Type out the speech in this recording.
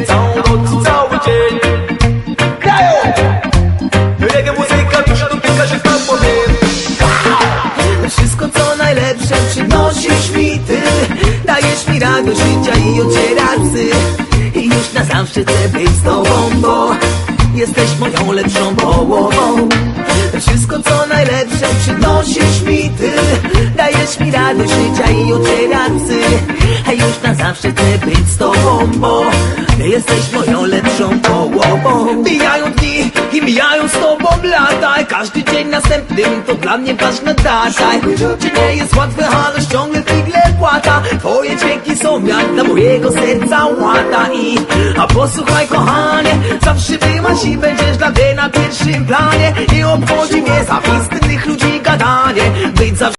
całą noc i cały dzień! Reggae muzyka dużo dotyka się tam powiem. Wszystko co najlepsze przynosisz mi ty. Dajesz mi radość życia i ocieracy I już na zawsze chcę być z tobą, bo Jesteś moją lepszą połową. Wszystko co najlepsze przynosisz mi ty. Dajesz mi radość życia i ocieracy A już na zawsze chcę być z tobą, bo Jesteś moją lepszą połową. Mijają dni i mijają z tobą lata Każdy dzień następnym to dla mnie ważna data. Życie nie jest łatwe, ale ciągle figle płata. Twoje dźwięki są jak dla mojego serca łata. I a posłuchaj kochanie Zawsze byłaś i będziesz dla mnie na pierwszym planie. Nie obchodzi mnie zawist innych ludzi gadanie. Być zawsze